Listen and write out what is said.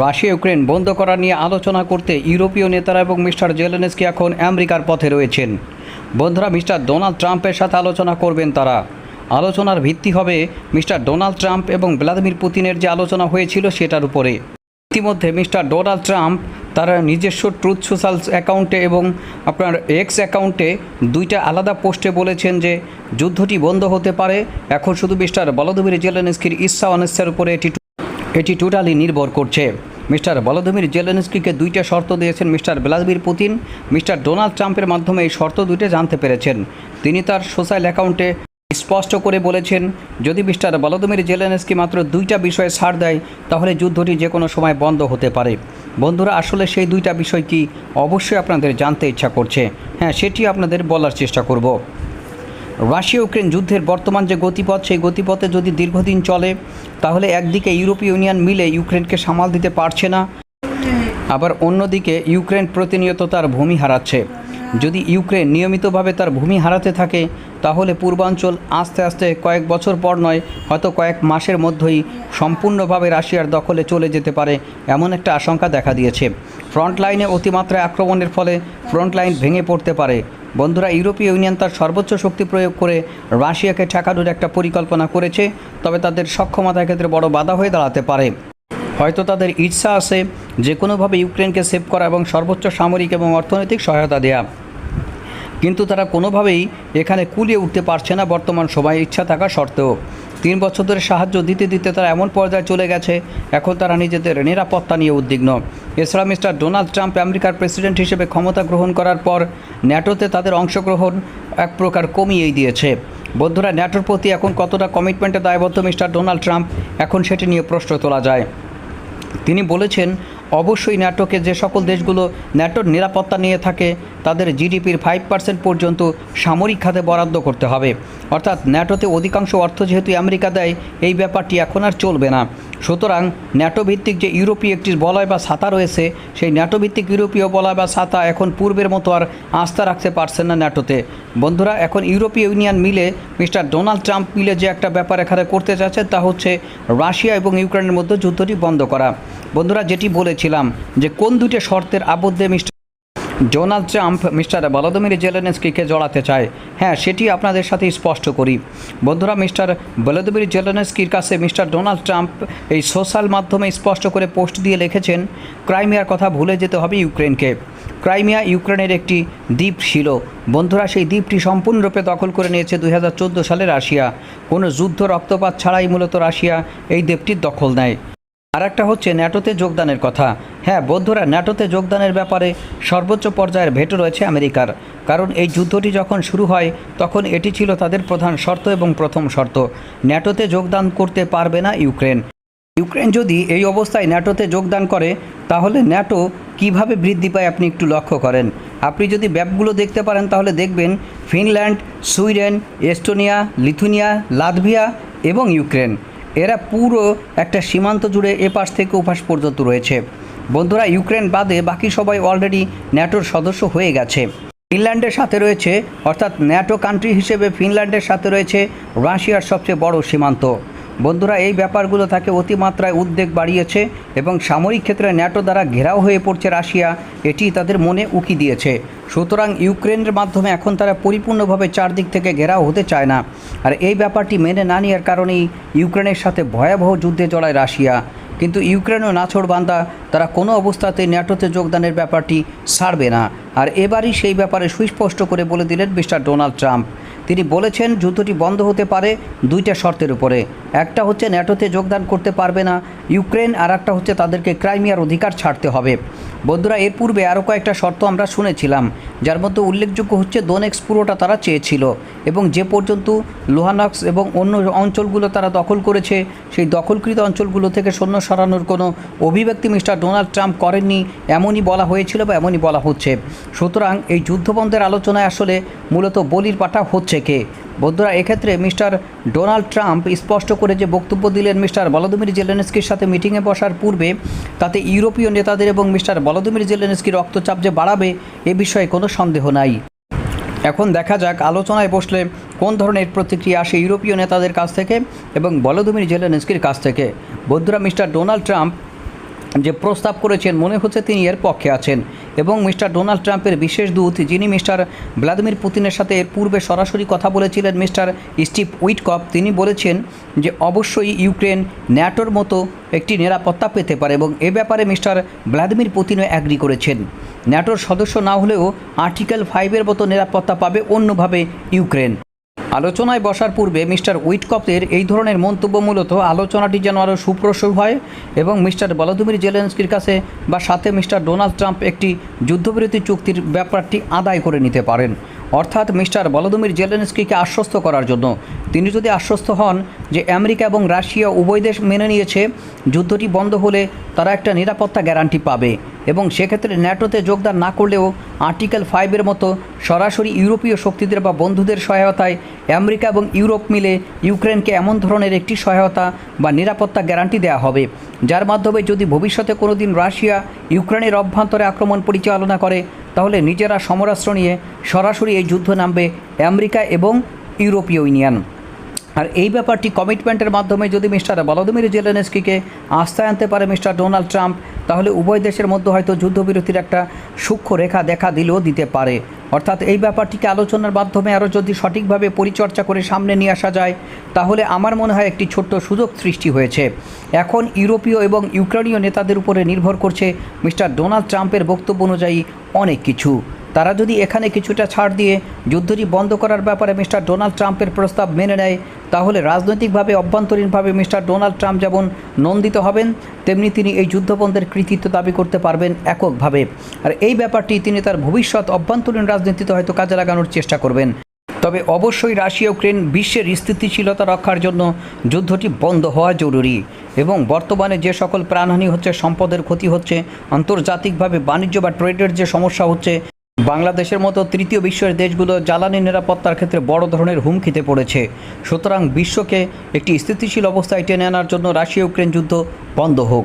Russia Ukraine বন্ধ করা নিয়ে আলোচনা করতে ইউরোপীয় নেতারা এবং মিস্টার জেলেনস্কি এখন আমেরিকার পথে রয়েছেন। বন্ধুরা, মিস্টার ডোনাল্ড ট্রাম্পের সাথে আলোচনা করবেন তারা। আলোচনার ভিত্তি হবে মিস্টার ডোনাল্ড ট্রাম্প এবং ভ্লাদিমির পুতিনের যে আলোচনা হয়েছিল সেটার উপরে। ইতিমধ্যে মিস্টার ডোনাল্ড ট্রাম্প তার নিজস্ব ট্রুথ সোশ্যাল অ্যাকাউন্টে এবং আপনার এক্স অ্যাকাউন্টে দুইটা আলাদা পোস্টে বলেছেন যে, যুদ্ধটি বন্ধ হতে পারে। এখন শুধু মিস্টার বলদমির জেলেনস্কির ইচ্ছা অনিচ্ছার উপরে এটি এটি টোটালি নির্ভর করছে। মিস্টার বলদমির জেলেনস্কিকে দুইটা শর্ত দিয়েছেন mister Vladimir Putin, mister Donald ট্রাম্পের মাধ্যমে এই শর্ত দুইটা জানতে পেরেছেন। তিনি তার সোশ্যাল অ্যাকাউন্টে স্পষ্ট করে বলেছেন, যদি মিস্টার বলদমির জেলেনস্কি মাত্র দুইটা বিষয়ে ছাড় দেয়, তাহলে যুদ্ধটি যে কোনো সময় বন্ধ হতে পারে। বন্ধুরা, আসলে সেই দুইটা বিষয় কি অবশ্যই আপনাদের জানতে ইচ্ছা করছে। হ্যাঁ সেটি আপনাদের বলার চেষ্টা করব। রাশিয়া ইউক্রেন যুদ্ধের বর্তমান যে গতিপথ, সেই গতিপথে যদি দীর্ঘদিন চলে, তাহলে একদিকে ইউরোপীয় ইউনিয়ন মিলে ইউক্রেনকে সামাল দিতে পারছে না, আবার অন্যদিকে ইউক্রেন প্রতিনিয়ত তার ভূমি হারাচ্ছে। যদি ইউক্রেন নিয়মিতভাবে তার ভূমি হারাতে থাকে, তাহলে পূর্বাঞ্চল আস্তে আস্তে কয়েক বছর পর নয়, হয়তো কয়েক মাসের মধ্যেই সম্পূর্ণভাবে রাশিয়ার দখলে চলে যেতে পারে, এমন একটা আশঙ্কা দেখা দিয়েছে। ফ্রন্ট লাইনে অতিমাত্রায় আক্রমণের ফলে ফ্রন্ট লাইন ভেঙে পড়তে পারে। বন্ধুরা, ইউরোপীয় ইউনিয়ন তার সর্বোচ্চ শক্তি প্রয়োগ করে রাশিয়াকে ঠেকানোর একটা পরিকল্পনা করেছে, তবে তাদের সক্ষমতার ক্ষেত্রে বড় বাধা হয়ে দাঁড়াতে পারে। হয়তো তাদের ইচ্ছা আছে যে কোনোভাবে ইউক্রেনকে সেভ করা এবং সর্বোচ্চ সামরিক এবং অর্থনৈতিক সহায়তা দেয়া। কিন্তু তারা কোনোভাবেই এখানে কুলিয়ে উঠতে পারছে না বর্তমান সময়ে ইচ্ছা থাকা সত্ত্বেও। তিন বছর ধরে সাহায্য দিতে দিতে তারা এমন পর্যায়ে চলে গেছে, এখন তারা নিজেদের নিরাপত্তা নিয়ে উদ্বিগ্ন। এছাড়া মিস্টার ডোনাল্ড ট্রাম্প আমেরিকার প্রেসিডেন্ট হিসেবে ক্ষমতা গ্রহণ করার পর ন্যাটোতে তাদের অংশগ্রহণ এক প্রকার কমিয়েই দিয়েছে। বন্ধুরা, ন্যাটোর প্রতি এখন কতটা কমিটমেন্টে দায়বদ্ধ মিস্টার ডোনাল্ড ট্রাম্প, এখন সেটি নিয়ে প্রশ্ন তোলা যায়। তিনি বলেছেন অবশ্যই ন্যাটোকে যে সকল দেশগুলো ন্যাটোর নিরাপত্তা নিয়ে থাকে, তাদের জিডিপির ফাইভ পার্সেন্ট পর্যন্ত সামরিক খাতে বরাদ্দ করতে হবে। অর্থাৎ ন্যাটোতে অধিকাংশ অর্থ যেহেতু আমেরিকা দেয়, এই ব্যাপারটি এখন আর চলবে না। সুতরাং ন্যাটো ভিত্তিক যে ইউরোপীয় একটি বলয় বা ছাতা রয়েছে, সেই ন্যাটো ভিত্তিক ইউরোপীয় বলয় বা ছাতা এখন পূর্বের মতো আর আস্থা রাখতে পারছেন না ন্যাটোতে বন্ধুরা, এখন ইউরোপীয় ইউনিয়ন মিলে মিস্টার ডোনাল্ড ট্রাম্প মিলে যে একটা ব্যাপার এখানে করতে চাচ্ছে তা হচ্ছে রাশিয়া এবং ইউক্রেনের মধ্যে যুদ্ধটি বন্ধ করা। বন্ধুরা যেটি বলেছিলাম যে কোন দুটি শর্তের আবদ্ধে mister Donald Trump, mister Volodymyr জেলেনস্কিকে জড়াতে চায়। হ্যাঁ সেটি আপনাদের সাথে স্পষ্ট করি। বন্ধুরা, মিস্টার ভলোদিমির জেলেনস্কির কাছে মিস্টার ডোনাল্ড ট্রাম্প এই সোশ্যাল মাধ্যমে স্পষ্ট করে পোস্ট দিয়ে লিখেছেন, ক্রাইমিয়ার কথা ভুলে যেতে হবে ইউক্রেনকে। ক্রাইমিয়া ইউক্রেনের একটি দ্বীপ ছিল। বন্ধুরা, সেই দ্বীপটি সম্পূর্ণরূপে দখল করে নিয়েছে দুই হাজার চোদ্দ সালে রাশিয়া। কোনো যুদ্ধ রক্তপাত ছাড়াই মূলত রাশিয়া এই দ্বীপটির দখল নেয়। আর একটা হচ্ছে ন্যাটোতে যোগদানের কথা। হ্যাঁ বৌদ্ধরা ন্যাটোতে যোগদানের ব্যাপারে সর্বোচ্চ পর্যায়ের ভেটো রয়েছে আমেরিকার। কারণ এই যুদ্ধটি যখন শুরু হয়, তখন এটি ছিল তাদের প্রধান শর্ত এবং প্রথম শর্ত। ন্যাটোতে যোগদান করতে পারবে না ইউক্রেন। ইউক্রেন যদি এই অবস্থায় ন্যাটোতে যোগদান করে, তাহলে ন্যাটো কীভাবে বৃদ্ধি পায় আপনি একটু লক্ষ্য করেন। আপনি যদি ব্যাপগুলো দেখতে পারেন, তাহলে দেখবেন Finland, Sweden, Estonia, Lithuania, Latvia এবং ইউক্রেন। এরা পুরো একটা সীমান্ত জুড়ে এপাশ থেকে ওপাশ পর্যন্ত রয়েছে। বন্ধুরা, ইউক্রেন বাদে বাকি সবাই অলরেডি ন্যাটোর সদস্য হয়ে গেছে। ফিনল্যান্ডের সাথে রয়েছে, অর্থাৎ ন্যাটো কান্ট্রি হিসেবে ফিনল্যান্ডের সাথে রয়েছে রাশিয়ার সবচেয়ে বড় সীমান্ত। বন্ধুরা, এই ব্যাপারগুলো তাকে অতিমাত্রায় উদ্বেগ বাড়িয়েছে এবং সামরিক ক্ষেত্রে ন্যাটো দ্বারা ঘেরাও হয়ে পড়ছে রাশিয়া। এটি তাদের মনে উকি দিয়েছে। সুতরাং ইউক্রেনের মাধ্যমে এখন তারা পরিপূর্ণভাবে চারদিক থেকে ঘেরাও হতে চায় না। আর এই ব্যাপারটি মেনে না নেওয়ার কারণেই ইউক্রেনের সাথে ভয়াবহ যুদ্ধে জড়ায় রাশিয়া। কিন্তু ইউক্রেনও নাছোড় বান্দা, তারা কোনো অবস্থাতে ন্যাটোতে যোগদানের ব্যাপারটি ছাড়বে না। আর এবারই সেই ব্যাপারে সুস্পষ্ট করে বলে দিলেন মিস্টার ডোনাল্ড ট্রাম্প। তিনি বলেছেন, যুদ্ধটি বন্ধ হতে পারে দুইটা শর্তের উপরে। একটা হচ্ছে ন্যাটোতে যোগদান করতে পারবে না ইউক্রেন, আর একটা হচ্ছে তাদেরকে ক্রাইমিয়ার অধিকার ছাড়তে হবে। বন্ধুরা, এর পূর্বে আরও কয়েকটা শর্ত আমরা শুনেছিলাম। যার মধ্যে উল্লেখযোগ্য হচ্ছে দোনেক্স পুরোটা তারা চেয়েছিল এবং যে পর্যন্ত লোহানক্স এবং অন্য অঞ্চলগুলো তারা দখল করেছে, সেই দখলকৃত অঞ্চলগুলো থেকে সৈন্য সরানোর কোনো অভিব্যক্তি মিস্টার ডোনাল্ড ট্রাম্প করেননি, এমনই বলা হয়েছিল বা এমনই বলা হচ্ছে। সুতরাং এই যুদ্ধবন্ধের আলোচনায় আসলে মূলত বলির পাঠা হচ্ছে কে? বন্ধুরা, এক্ষেত্রে মিস্টার ডোনাল্ড ট্রাম্প স্পষ্ট করে যে বক্তব্য দিলেন মিস্টার বলদমির জেলেনস্কির সাথে মিটিংয়ে বসার পূর্বে, তাতে ইউরোপীয় নেতাদের এবং মিস্টার বলদমির জেলেনস্কির রক্তচাপ যে বাড়াবে, এ বিষয়ে কোনো সন্দেহ নাই। এখন দেখা যাক, আলোচনায় বসলে কোন ধরনের প্রতিক্রিয়া আসে ইউরোপীয় নেতাদের কাছ থেকে এবং বলদমির জেলেনস্কির কাছ থেকে। বন্ধুরা, মিস্টার ডোনাল্ড ট্রাম্প যে প্রস্তাব করেছেন, মনে হচ্ছে তিনি এর পক্ষে আছেন। এবং মিস্টার ডোনাল্ড ট্রাম্পের বিশেষ দূত যিনি মিস্টার ভ্লাদিমির পুতিনের সাথে এর পূর্বে সরাসরি কথা বলেছিলেন মিস্টার স্টিভ উইটকপ তিনি বলেছেন যে অবশ্যই ইউক্রেন ন্যাটোর মতো একটি নিরাপত্তা পেতে পারে এবং এ ব্যাপারে মিস্টার ভ্লাদিমির পুতিনও অ্যাগ্রি করেছেন। ন্যাটোর সদস্য না হলেও আর্টিকেল ফাইভের মতো নিরাপত্তা পাবে অন্যভাবে ইউক্রেন। আলোচনায় বসার পূর্বে মিস্টার উইটকপের এই ধরনের মন্তব্য মূলত আলোচনাটি যেন আরও সুপ্রসূ হয় এবং মিস্টার বলাদিমির জেলেন্সকির কাছে বা সাথে মিস্টার ডোনাল্ড ট্রাম্প একটি যুদ্ধবিরতি চুক্তির ব্যাপারটি আদায় করে নিতে পারেন। অর্থাৎ মিস্টার ভলাদিমির জেলেন্সকিকে আশ্বস্ত করার জন্য। তিনি যদি আশ্বস্ত হন যে আমেরিকা এবং রাশিয়া উভয় দেশ মেনে নিয়েছে, যুদ্ধটি বন্ধ হলে তারা একটা নিরাপত্তা গ্যারান্টি পাবে এবং সেক্ষেত্রে ন্যাটোতে যোগদান না করলেও আর্টিকেল ফাইভের মতো সরাসরি ইউরোপীয় শক্তিদের বা বন্ধুদের সহায়তায় আমেরিকা এবং ইউরোপ মিলে ইউক্রেনকে এমন ধরনের একটি সহায়তা বা নিরাপত্তা গ্যারান্টি দেওয়া হবে, যার মাধ্যমে যদি ভবিষ্যতে কোনো দিন রাশিয়া ইউক্রেনের অভ্যন্তরে আক্রমণ পরিচালনা করে তাহলে নিজেরা সমরাস্ত্র নিয়ে সরাসরি এই যুদ্ধ নামবে আমেরিকা এবং ইউরোপীয় ইউনিয়ন। আর এই ব্যাপারটি কমিটমেন্টের মাধ্যমে যদি মিস্টার ভলোদিমির জেলেনস্কিকে আস্থায় আনতে পারে মিস্টার ডোনাল্ড ট্রাম্প, তাহলে উভয় দেশের মধ্যে হয়তো যুদ্ধবিরতির একটা সূক্ষ্ম রেখা দেখা দিলেও দিতে পারে। অর্থাৎ এই ব্যাপারটিকে আলোচনার মাধ্যমে আরও যদি সঠিকভাবে পরিচর্যা করে সামনে নিয়ে আসা যায়, তাহলে আমার মনে হয় একটি ছোট্ট সুযোগ সৃষ্টি হয়েছে। এখন ইউরোপীয় এবং ইউক্রেনীয় নেতাদের উপরে নির্ভর করছে মিস্টার ডোনাল্ড ট্রাম্পের বক্তব্য অনুযায়ী অনেক কিছু। তারা যদি এখানে কিছুটা ছাড় দিয়ে যুদ্ধটি বন্ধ করার ব্যাপারে মিস্টার ডোনাল্ড ট্রাম্পের প্রস্তাব মেনে নেয়, তাহলে রাজনৈতিকভাবে, অভ্যন্তরীণভাবে মিস্টার ডোনাল্ড ট্রাম্প যেমন নন্দিত হবেন, তেমনি তিনি এই যুদ্ধবন্ধের কৃতিত্ব দাবি করতে পারবেন এককভাবে। আর এই ব্যাপারটি তিনি তার ভবিষ্যৎ অভ্যন্তরীণ রাজনীতিতে হয়তো কাজে লাগানোর চেষ্টা করবেন। তবে অবশ্যই রাশিয়া, ইউক্রেন বিশ্বের স্থিতিশীলতা রক্ষার জন্য যুদ্ধটি বন্ধ হওয়া জরুরি এবং বর্তমানে যে সকল প্রাণহানি হচ্ছে, সম্পদের ক্ষতি হচ্ছে, আন্তর্জাতিকভাবে বাণিজ্য বা ট্রেডের যে সমস্যা হচ্ছে বাংলাদেশের মতো তৃতীয় বিশ্বের দেশগুলো জ্বালানি নিরাপত্তার ক্ষেত্রে বড় ধরনের হুমকিতে পড়েছে। সুতরাং বিশ্বকে একটি স্থিতিশীল অবস্থায় টেনে আনার জন্য রাশিয়া ইউক্রেন যুদ্ধ বন্ধ হোক।